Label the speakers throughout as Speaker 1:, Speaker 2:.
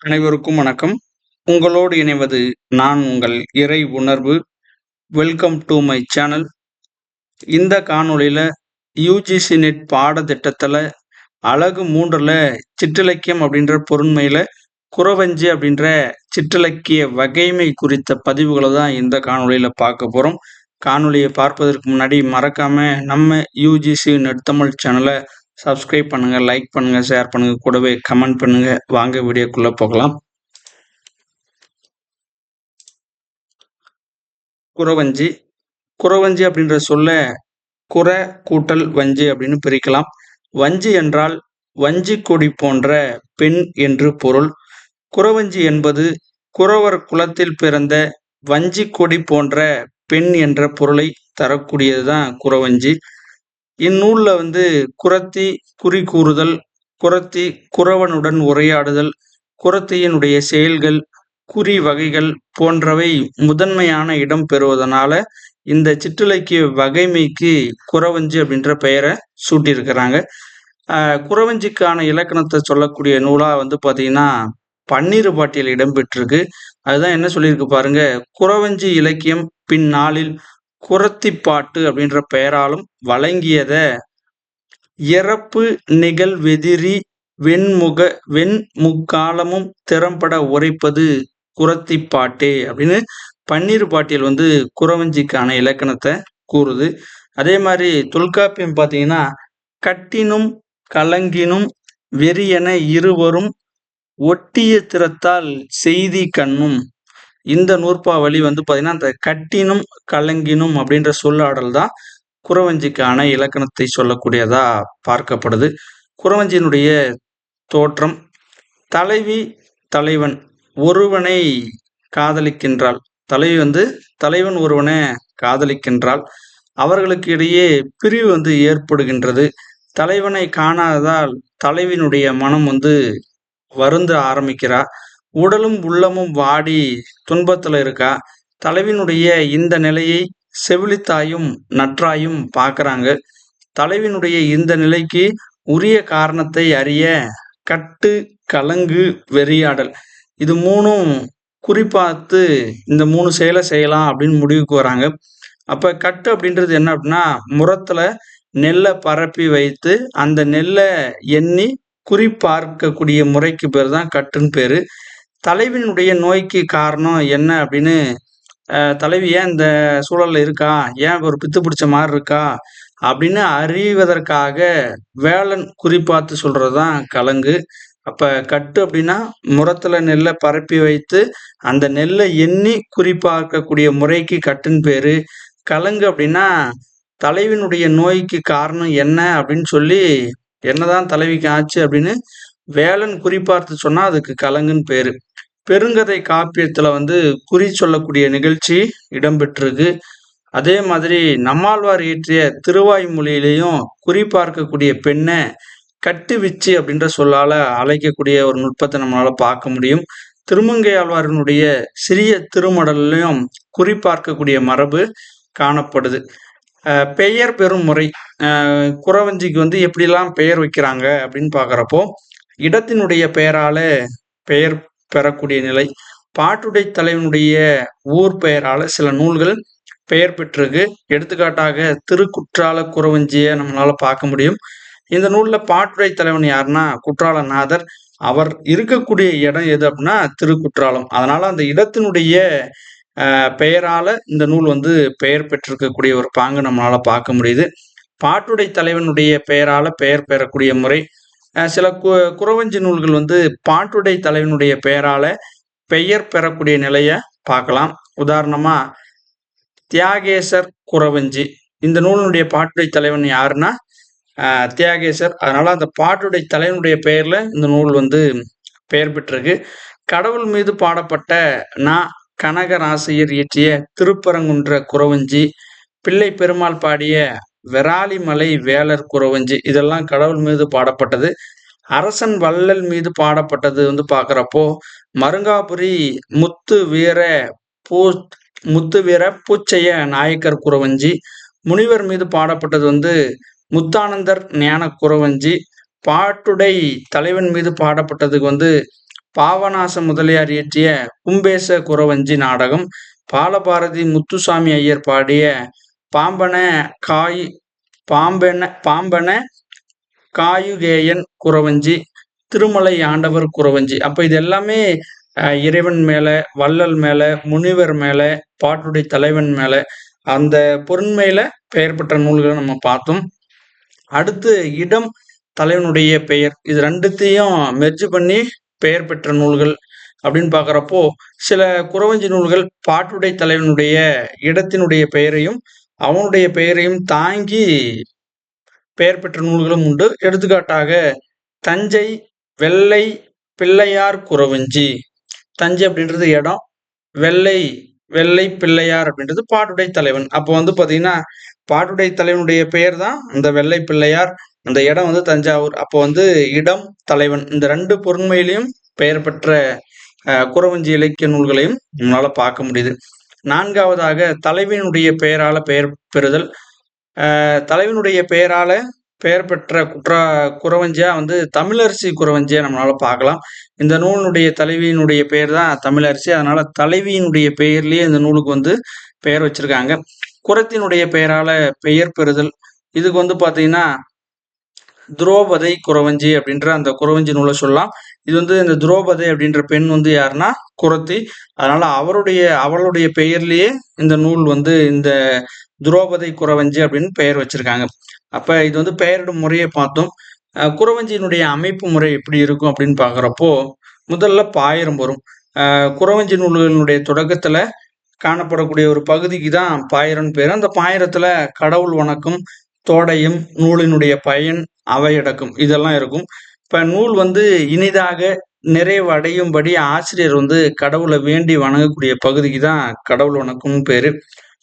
Speaker 1: அனைவருக்கும் வணக்கம். உங்களோடு இணைவது நான் உங்கள் இறை உணர்வு. வெல்கம் டு மை சேனல் இந்த காணொளியில் யூஜிசி நெட் பாடத்திட்டத்தில் அழகு மூன்றில் சிற்றிலக்கியம் அப்படின்ற பொருண்மையில் குறவஞ்சி அப்படின்ற சிற்றிலக்கிய வகைமை குறித்த பதிவுகளை தான் இந்த காணொளியில் பார்க்க போகிறோம் காணொளியை பார்ப்பதற்கு முன்னாடி மறக்காமல் நம்ம யூஜிசி நெட் தமிழ் சேனலை சப்ஸ்கிரைப் பண்ணுங்கள் லைக் பண்ணுங்கள் ஷேர் பண்ணுங்கள் கூடவே கமெண்ட் பண்ணுங்கள் வாங்க வீடியோக்குள்ளே போகலாம். குறவஞ்சி. குறவஞ்சி அப்படின்ற சொல்ல குற கூட்டல் வஞ்சி அப்படின்னு பிரிக்கலாம். வஞ்சி என்றால் வஞ்சி கொடி போன்ற பெண் என்று பொருள். குறவஞ்சி என்பது குறவர் குலத்தில் பிறந்த வஞ்சி கொடி போன்ற பெண் என்ற பொருளை தரக்கூடியதுதான் குறவஞ்சி. இந்நூலில் வந்து குரத்தி குறி கூறுதல் குரத்தி குறவனுடன் உரையாடுதல் குரத்தியினுடைய செயல்கள் குறி வகைகள் போன்றவை முதன்மையான இடம் பெறுவதனால இந்த சிற்றிலக்கிய வகைமைக்கு குறவஞ்சி அப்படின்ற பெயரை சூட்டியிருக்கிறாங்க. குறவஞ்சிக்கான இலக்கணத்தை சொல்லக்கூடிய நூலாக வந்து பார்த்தீங்கன்னா பன்னீர் பாட்டியல் இடம்பெற்றிருக்கு. அதுதான் என்ன சொல்லியிருக்கு பாருங்க குறவஞ்சி இலக்கியம் பின்னாளில் குரத்திப்பாட்டு அப்படின்ற பெயராலும் வழங்கியத இறப்பு நிகழ்வெதிரி வெண்முக வெண் முக்காலமும் திறம்பட உரைப்பது குரத்திப்பாட்டே அப்படின்னு பன்னீர் பாட்டியல் வந்து குறவஞ்சிக்கான இலக்கணத்தை கூறுது. அதே மாதிரி தொல்காப்பியம் பார்த்தீங்கன்னா கட்டினும் கலங்கினும் வெறியென இருவரும் ஒட்டிய திறத்தால் செய்தி கண்ணும் இந்த நூற்பாவளி வந்து பார்த்தீங்கன்னா அந்த கட்டினும் கலங்கினும் அப்படின்ற சொல்லாடல் தான் குறவஞ்சிக்கான இலக்கணத்தை சொல்லக்கூடியதா பார்க்கப்படுது. குறவஞ்சியினுடைய தோற்றம் தலைவி தலைவன் ஒருவனை காதலிக்கின்றாள். தலைவி வந்து தலைவன் ஒருவனை காதலிக்கின்றாள். அவர்களுக்கு இடையே பிரிவு வந்து ஏற்படுகின்றது. தலைவனை காணாததால் தலைவினுடைய மனம் வந்து வருந்த ஆரம்பிக்கிறார் உடலும் உள்ளமும் வாடி துன்பத்தில் இருக்கா? தலைவினுடைய இந்த நிலையை செவிலித்தாயும் நற்றாயும் பார்க்குறாங்க. தலைவினுடைய இந்த நிலைக்கு உரிய காரணத்தை அறிய கட்டு கலங்கு வெறியாடல். இது மூணும் குறிப்பாத்து இந்த மூணு செயலை செய்யலாம் அப்படின்னு முடிவுக்கு வராங்க. அப்போ கட்டு அப்படின்றது என்ன அப்படின்னா முரத்தில் நெல்லை பரப்பி வைத்து அந்த நெல்லை எண்ணி குறிப்பார்க்கக்கூடிய முறைக்கு பேர் தான் கட்டுன்னு பேர். தலைவினுடைய நோய்க்கு காரணம் என்ன அப்படின்னு தலைவி ஏன் இந்த சூழலில் இருக்கா? ஏன் ஒரு பித்து பிடிச்ச மாதிரி இருக்கா? அப்படின்னு அறிவதற்காக வேலன் குறிப்பாத்து சொல்கிறது தான் கலங்கு. அப்போ கட்டு அப்படின்னா முரத்தில் நெல்லை பரப்பி வைத்து அந்த நெல்லை எண்ணி குறிப்பாக்கக்கூடிய முறைக்கு கட்டுன்னு பேர். கலங்கு அப்படின்னா தலைவினுடைய நோய்க்கு காரணம் என்ன அப்படின்னு சொல்லி என்னதான் தலைவிக்கு ஆச்சு அப்படின்னு வேலன் குறிப்பார்த்து சொன்னா அதுக்கு கலங்குன்னு பேரு. பெருங்கதை காப்பியத்துல வந்து குறி சொல்லக்கூடிய நிகழ்ச்சி இடம்பெற்றிருக்கு. அதே மாதிரி நம்மாழ்வார் இயற்றிய திருவாய்மொழியிலையும் குறிப்பார்க்கக்கூடிய பெண்ணை கட்டுவிச்சு அப்படின்ற சொல்லால அழைக்கக்கூடிய ஒரு நுட்பத்தை நம்மளால பார்க்க முடியும். திருமங்கையாழ்வாரினுடைய சிறிய திருமடல்லையும் குறிப்பார்க்கக்கூடிய மரபு காணப்படுது. பெயர் பெறும் முறை. குறவஞ்சிக்கு வந்து எப்படிலாம் பெயர் வைக்கிறாங்க அப்படின்னு பார்க்குறப்போ இடத்தினுடைய பெயரால பெயர் பெறக்கூடிய நிலை பாட்டுடை தலைவனுடைய ஊர் பெயரால சில நூல்கள் பெயர் பெற்றிருக்கு. எடுத்துக்காட்டாக திருக்குற்றால குறவஞ்சியை நம்மளால பார்க்க முடியும். இந்த நூலில் பாட்டுடை தலைவன் யாருன்னா குற்றாலநாதர். அவர் இருக்கக்கூடிய இடம் எது அப்படின்னா திருக்குற்றாலம். அதனால அந்த இடத்தினுடைய பெயரால இந்த நூல் வந்து பெயர் பெற்றிருக்கக்கூடிய ஒரு பாங்கு நம்மளால பார்க்க முடியுது. பாட்டுடை தலைவனுடைய பெயரால பெயர் பெறக்கூடிய முறை சில கு குறவஞ்சி நூல்கள் வந்து பாட்டுடை தலைவனுடைய பெயரால பெயர் பெறக்கூடிய நிலையை பார்க்கலாம். உதாரணமா தியாகேசர் குறவஞ்சி. இந்த நூலினுடைய பாட்டுடை தலைவன் யாருன்னா தியாகேசர். அதனால அந்த பாட்டுடை தலைவனுடைய பெயர்ல இந்த நூல் வந்து பெயர் பெற்றிருக்கு. கடவுள் மீது பாடப்பட்ட நான் கனகராசியர் இயற்றிய திருப்பரங்குன்ற குறவஞ்சி பிள்ளை பெருமாள் பாடிய வெராலிமலை வேலர் குறவஞ்சி இதெல்லாம் கடவுள் மீது பாடப்பட்டது. அரசன் வள்ளல் மீது பாடப்பட்டது வந்து பார்க்குறப்போ மருங்காபுரி முத்து வீர பூ முத்து வீர பூச்சைய நாயக்கர் குறவஞ்சி முனிவர் மீது பாடப்பட்டது வந்து முத்தானந்தர் ஞான குறவஞ்சி பாட்டுடை தலைவன் மீது பாடப்பட்டதுக்கு வந்து பாவநாச முதலியார் இயற்றிய கும்பேச குறவஞ்சி நாடகம் பாலபாரதி முத்துசாமி ஐயர் பாடிய பாம்பன காய் பாம்பன பாம்பன காயுகேயன் குறவஞ்சி திருமலை ஆண்டவர் குறவஞ்சி. அப்போ இது எல்லாமே இறைவன் மேலே வள்ளல் மேலே முனிவர் மேலே பாட்டுடைய தலைவன் மேல அந்த பொருண்மையில் பெயர் பெற்ற நூல்களை நம்ம பார்த்தோம். அடுத்து இடம் தலைவனுடைய பெயர். இது ரெண்டுத்தையும் மெர்ஜ் பண்ணி பெயர் பெற்ற நூல்கள் அப்படின்னு பார்க்குறப்போ சில குறவஞ்சி நூல்கள் பாட்டுடை தலைவனுடைய இடத்தினுடைய பெயரையும் அவனுடைய பெயரையும் தாங்கி பெயர் பெற்ற நூல்களும் உண்டு. எடுத்துக்காட்டாக தஞ்சை வெள்ளை பிள்ளையார் குறவஞ்சி. தஞ்சை அப்படின்றது இடம். வெள்ளை வெள்ளை பிள்ளையார் அப்படின்றது பாட்டுடை தலைவன். அப்போ வந்து பார்த்தீங்கன்னா பாட்டுடை தலைவனுடைய பெயர் தான் அந்த வெள்ளை பிள்ளையார். அந்த இடம் வந்து தஞ்சாவூர். அப்போ வந்து இடம் தலைவன் இந்த ரெண்டு பொருண்மையிலையும் பெயர் பெற்ற குறவஞ்சி இலக்கிய நூல்களையும் நம்மளால் பார்க்க முடியுது. நான்காவதாக தலைவனுடைய பெயரால பெயர் பெறுதல். தலைவனுடைய பெயரால பெயர் பெற்ற குற்ற குறவஞ்சியா வந்து தமிழரசி குறவஞ்சியா நம்மளால பார்க்கலாம். இந்த நூலினுடைய தலைவியினுடைய பெயர் தான் தமிழரசி. அதனால தலைவியினுடைய பெயர்லயே இந்த நூலுக்கு வந்து பெயர் வச்சிருக்காங்க. குரத்தினுடைய பெயரால பெயர் பெறுதல். இதுக்கு வந்து பாத்தீங்கன்னா துரோபதை குறவஞ்சி அப்படின்ற அந்த குறவஞ்சி நூலை சொல்லலாம். இது வந்து இந்த துரோபதை அப்படின்ற பெண் வந்து யாருன்னா குரத்தி. அதனால அவருடைய அவளுடைய பெயர்லயே இந்த நூல் வந்து இந்த துரோபதை குறவஞ்சி அப்படின்னு பெயர் வச்சிருக்காங்க. அப்ப இது வந்து பெயரிடும் முறையை பார்த்தோம். குறவஞ்சியினுடைய அமைப்பு முறை எப்படி இருக்கும் அப்படின்னு பாக்குறப்போ முதல்ல பாயிரம் வரும். குறவஞ்சி நூல்களினுடைய தொடக்கத்துல காணப்படக்கூடிய ஒரு பகுதிக்கு தான் பாயிரம்னு பேர். அந்த பாயிரத்துல கடவுள் வணக்கம் தோடையும் நூலினுடைய பயன் அவையடக்கம் இதெல்லாம் இருக்கும். இப்போ நூல் வந்து இனிதாக நிறைவடையும்படி ஆசிரியர் வந்து கடவுளை வேண்டி வணங்கக்கூடிய பகுதிக்கு தான் கடவுள் வணக்கம்னு பேரு.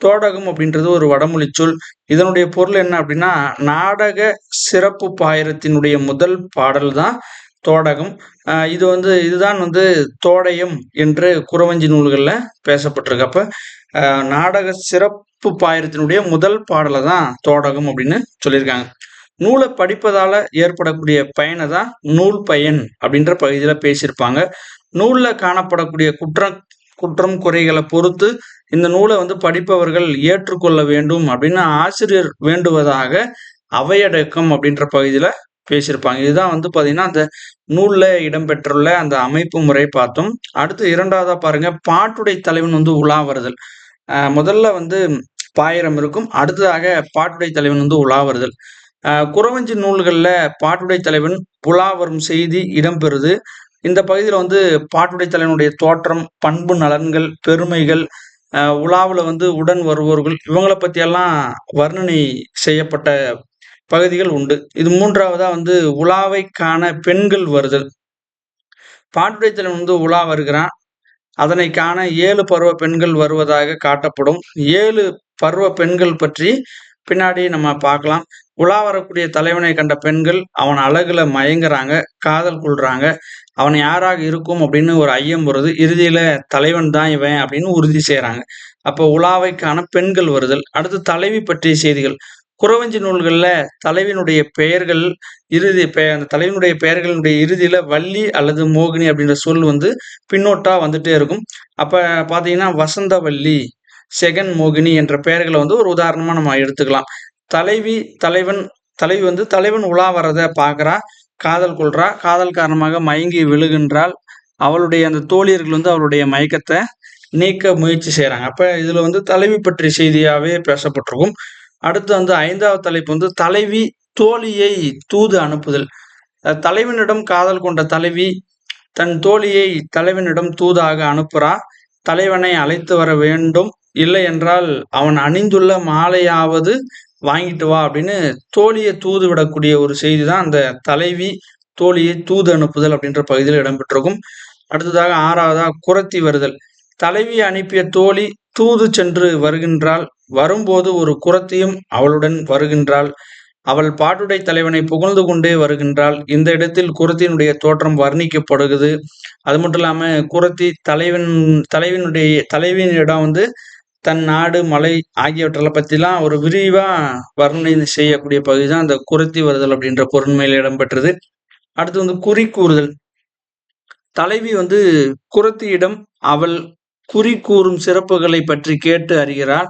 Speaker 1: தோடகம் அப்படின்றது ஒரு வடமொழி சொல். இதனுடைய பொருள் என்ன அப்படின்னா நாடக சிறப்பு பாயிரத்தினுடைய முதல் பாடல் தான் தோடகம். ஆஹ் இது வந்து இதுதான் வந்து தோடயம் என்று குறவஞ்சி நூல்களில் பேசப்பட்டிருக்கு. அப்போ நாடக சிறப்பு பாயிரத்தினுடைய முதல் பாடலை தான் தோடகம் அப்படின்னு சொல்லியிருக்காங்க. நூலை படிப்பதால ஏற்படக்கூடிய பயனை தான் நூல் பயன் அப்படின்ற பகுதியில பேசியிருப்பாங்க. நூல்ல காணப்படக்கூடிய குற்றம் குற்றம் குறைகளை பொறுத்து இந்த நூலை வந்து படிப்பவர்கள் ஏற்றுக்கொள்ள வேண்டும் அப்படின்னு ஆசிரியர் வேண்டுவதாக அவையடக்கம் அப்படின்ற பகுதியில பேசியிருப்பாங்க. இதுதான் வந்து பார்த்தீங்கன்னா அந்த நூலில் இடம்பெற்றுள்ள அந்த அமைப்பு முறை பார்த்தோம். அடுத்து இரண்டாவதாக பாருங்க பாட்டுடை தலைவன் வந்து உலா வருதல் ஆஹ் முதல்ல வந்து பாயிரம் இருக்கும் அடுத்ததாக பாட்டுடை தலைவன் வந்து உலா வருதல் குறவஞ்சி நூல்களில் பாட்டுடை தலைவன் உலா வரும் செய்தி இடம்பெறுது. இந்த பகுதியில் வந்து பாட்டுடை தலைவனுடைய தோற்றம் பண்பு நலன்கள் பெருமைகள் உலாவில் வந்து உடன் வருவோர்கள் இவங்களை பற்றியெல்லாம் வர்ணனை செய்யப்பட்ட பகுதிகள் உண்டு. இது மூன்றாவதாக வந்து உலாவை காண பெண்கள் வருதல். பாட்டுடை தலைவன் வந்து உலா வருகிறான். அதனை காண ஏழு பருவ பெண்கள் வருவதாக காட்டப்படும். ஏழு பருவ பெண்கள் பற்றி பின்னாடி நம்ம பார்க்கலாம். உலா வரக்கூடிய தலைவனை கண்ட பெண்கள் அவன் அழகுல மயங்குறாங்க காதல் கொள்றாங்க. அவன் யாராக இருக்கும் அப்படின்னு ஒரு ஐயம் வருது. இறுதியில தலைவன் தான் இவன் அப்படின்னு உறுதி செய்கிறாங்க அப்போ உலாவைக்கான பெண்கள் வருதல். அடுத்து தலைவி பற்றிய செய்திகள். குறவஞ்சி நூல்களில் தலைவினுடைய பெயர்கள் இறுதி பெ அந்த தலைவனுடைய பெயர்களினுடைய இறுதியில் வள்ளி அல்லது மோகினி அப்படின்ற சொல் வந்து பின்னோட்டாக வந்துட்டே இருக்கும். அப்போ பார்த்தீங்கன்னா வசந்தவல்லி செகன் மோகினி என்ற பெயர்களை வந்து ஒரு உதாரணமாக நம்ம எடுத்துக்கலாம். தலைவி தலைவன் தலைவி வந்து தலைவன் உலா வர்றத பார்க்கறா காதல் கொள்றா. காதல் காரணமாக மயங்கி விழுகின்றால் அவளுடைய அந்த தோழியர்கள் வந்து அவளுடைய மயக்கத்தை நீக்க முயற்சி செய்கிறாங்க அப்போ இதில் வந்து தலைவி பற்றிய செய்தியாகவே பேசப்பட்டிருக்கும். அடுத்து வந்து ஐந்தாவது தலைப்பு வந்து தலைவி தோழியை தூது அனுப்புதல். தலைவனிடம் காதல் கொண்ட தலைவி தன் தோழியை தலைவனிடம் தூதாக அனுப்புறா. தலைவனை அழைத்து வர வேண்டும். இல்லை என்றால் அவன் அணிந்துள்ள மாலையாவது வாங்கிட்டு வா அப்படின்னு தோழியை தூது விடக்கூடிய ஒரு செய்தி தான் அந்த தலைவி தோழியை தூது அனுப்புதல் அப்படின்ற பகுதியில் இடம்பெற்றிருக்கும். அடுத்ததாக ஆறாவதா குரத்தி வருதல். தலைவி அனுப்பிய தோழி தூது சென்று வருகின்றாள். வரும்போது ஒரு குரத்தியும் அவளுடன் வருகின்றாள். அவள் பாட்டுடை தலைவனை புகழ்ந்து கொண்டே வருகின்றாள். இந்த இடத்தில் குரத்தினுடைய தோற்றம் வர்ணிக்கப்படுகிறது. அது மட்டும் இல்லாமல் குரத்தி தலைவன் தலைவனுடைய தலைவியினிடம் வந்து தன் நாடு மலை ஆகியவற்றை பற்றிலாம் ஒரு விரிவா வர்ணனை செய்யக்கூடிய பகுதி தான் அந்த குரத்தி வருதல் அப்படின்ற பொருண்மையில் இடம்பெற்றது. அடுத்து வந்து குறி கூறுதல். தலைவி வந்து குரத்தியிடம் அவள் குறி கூறும் சிறப்புகளை பற்றி கேட்டு அறிகிறாள்.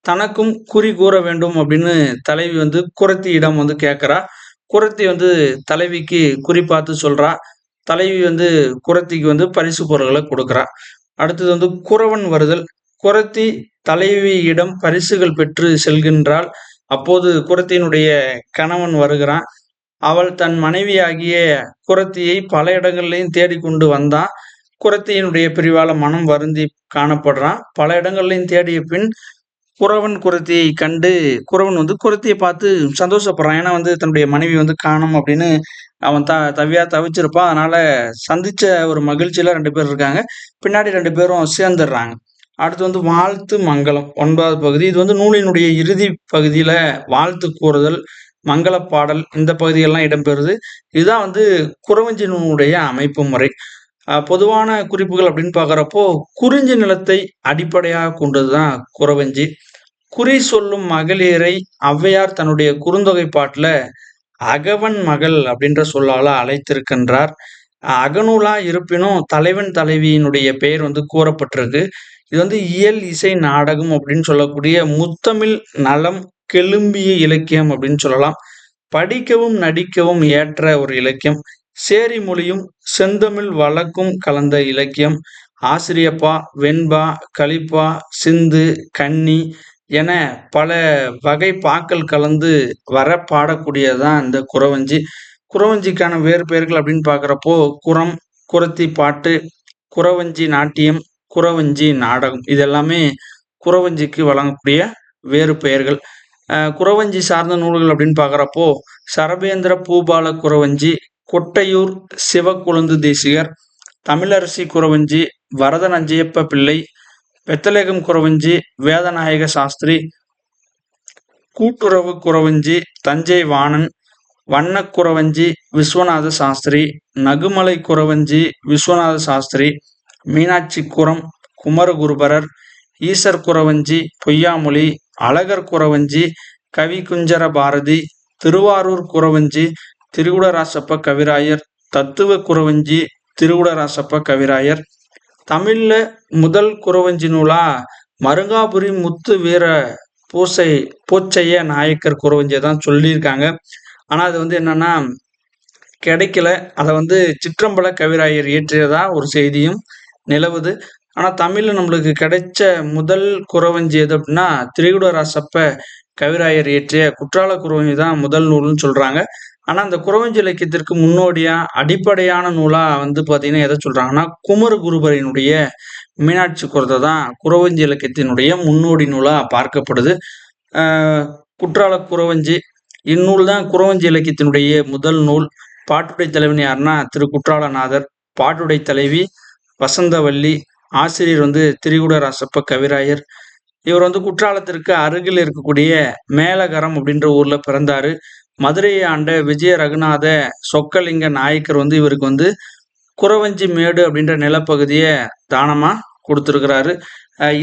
Speaker 1: தனக்கும் குறி கூற வேண்டும் அப்படின்னு தலைவி வந்து குரத்தியிடம் வந்து கேட்குறா. குரத்தி வந்து தலைவிக்கு குறி பார்த்து சொல்றா. தலைவி வந்து குரத்திக்கு வந்து பரிசு பொருள்களை கொடுக்குறா. அடுத்தது வந்து குறவன் வருதல். குரத்தி தலைவியிடம் பரிசுகள் பெற்று செல்கின்றாள். அப்போது குரத்தியினுடைய கணவன் வருகிறான். அவள் தன் மனைவியாகிய குரத்தியை பல இடங்கள்லையும் தேடிக்கொண்டு வந்தான். குரத்தியினுடைய பிரிவால மனம் வருந்தி காணப்படுறான். பல இடங்கள்லையும் தேடிய பின் குறவன் குரத்தியை கண்டு குறவன் வந்து குரத்தியை பார்த்து சந்தோஷப்படுறான். ஏன்னா வந்து தன்னுடைய மனைவி வந்து காணும் அப்படின்னு அவன் த தவியா தவிச்சிருப்பான் அதனால சந்திச்ச ஒரு மகிழ்ச்சியில ரெண்டு பேர் இருக்காங்க. பின்னாடி ரெண்டு பேரும் சேர்ந்துடுறாங்க. அடுத்து வந்து வாழ்த்து மங்களம் ஒன்பதாவது பகுதி. இது வந்து நூலினுடைய இறுதி பகுதியில் வாழ்த்து கூறுதல் மங்கள பாடல் இந்த பகுதிகள்லாம் இடம்பெறுது. இதுதான் வந்து குறவஞ்சி நூலுடைய அமைப்பு முறை. பொதுவான குறிப்புகள் அப்படின்னு பார்க்குறப்போ குறிஞ்சி நிலத்தை அடிப்படையாக கொண்டது தான் குறவஞ்சி. குறி சொல்லும் மகளிரை ஔவையார் தன்னுடைய குறுந்தொகை பாட்டில் அகவன் மகள் அப்படின்ற சொல்லால் அழைத்திருக்கின்றார். அகநூலா இருப்பினும் தலைவன் தலைவியினுடைய பெயர் வந்து கூறப்பட்டிருக்கு. இது வந்து இயல் இசை நாடகம் அப்படின்னு சொல்லக்கூடிய முத்தமிழ் நலம் கெளும்பிய இலக்கியம் அப்படின்னு சொல்லலாம். படிக்கவும் நடிக்கவும் ஏற்ற ஒரு இலக்கியம். சேரி மொழியும் செந்தமிழ் வழக்கும் கலந்த இலக்கியம். ஆசிரியப்பா வெண்பா கலிப்பா சிந்து கன்னி என பல வகை பாக்கள் கலந்து வர பாடக்கூடியதான் இந்த குறவஞ்சி. குறவஞ்சிக்கான வேறு பெயர்கள் அப்படின்னு பார்க்குறப்போ குரம் குரத்தி பாட்டு குறவஞ்சி நாட்டியம் குறவஞ்சி நாடகம் இதெல்லாமே குறவஞ்சிக்கு வழங்கக்கூடிய வேறு பெயர்கள். குறவஞ்சி சார்ந்த நூல்கள் அப்படின்னு பார்க்குறப்போ சரபேந்திர பூபால குறவஞ்சி கொட்டையூர் சிவக்குழுந்து தேசிகர் தமிழரசி குறவஞ்சி வரதன் அஞ்சையப்ப பிள்ளை பெத்தலேகம் குறவஞ்சி வேதநாயக சாஸ்திரி கூட்டுறவு குறவஞ்சி தஞ்சை வாணன் வண்ணக்குறவஞ்சி விஸ்வநாத சாஸ்திரி நகுமலை குறவஞ்சி விஸ்வநாத சாஸ்திரி மீனாட்சி குரம் குமரகுருபரர் ஈசர் குறவஞ்சி பொய்யாமொழி அழகர் குறவஞ்சி கவி குஞ்சர பாரதி திருவாரூர் குறவஞ்சி திருகுடராசப்ப கவிராயர் தத்துவ குறவஞ்சி திருகுடராசப்ப கவிராயர். தமிழ்ல முதல் குறவஞ்சி நூலா மருங்காபுரி முத்து வீர பூசை பூச்சைய நாயக்கர் குறவஞ்சியை தான் சொல்லியிருக்காங்க. ஆனால் அது வந்து என்னன்னா கிடைக்கல. அதை வந்து சிற்றம்பல கவிராயர் இயற்றியதா ஒரு செய்தியும். நிலவுது. ஆனால் தமிழில் நம்மளுக்கு கிடைச்ச முதல் குறவஞ்சி எது அப்படின்னா திரிகுடராசப்ப கவிராயர் இயற்றிய குற்றால குறவஞ்சி தான் முதல் நூல்னு சொல்கிறாங்க ஆனால் அந்த குறவஞ்சி இலக்கியத்திற்கு முன்னோடியாக அடிப்படையான நூலாக வந்து பார்த்தீங்கன்னா எதை சொல்கிறாங்கன்னா குமர குருபரனுடைய மீனாட்சி குரத்தை தான் குறவஞ்சி இலக்கியத்தினுடைய முன்னோடி நூலாக பார்க்கப்படுது. குற்றால குறவஞ்சி இந்நூல் தான் குறவஞ்சி இலக்கியத்தினுடைய முதல் நூல். பாட்டுடை தலைவன் யாருன்னா திரு குற்றாலநாதர். பாட்டுடை தலைவி வசந்தவல்லி ஆசிரியர் வந்து திரிகுடராசப்ப கவிராயர். இவர் வந்து குற்றாலத்திற்கு அருகில் இருக்கக்கூடிய மேலகரம் அப்படின்ற ஊர்ல பிறந்தாரு. மதுரையை ஆண்ட விஜய ரகுநாத சொக்கலிங்க நாயக்கர் வந்து இவருக்கு வந்து குறவஞ்சி மேடு அப்படின்ற நிலப்பகுதியை தானமா கொடுத்துருக்கிறாரு.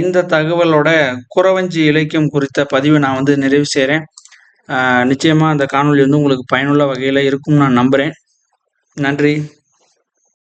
Speaker 1: இந்த தகவலோட குறவஞ்சி இலக்கியம் குறித்த பதிவை நான் வந்து நிறைவு செய்கிறேன் நிச்சயமாக அந்த காணொலி வந்து உங்களுக்கு பயனுள்ள வகையில் இருக்கும்னு நான் நம்புகிறேன் நன்றி.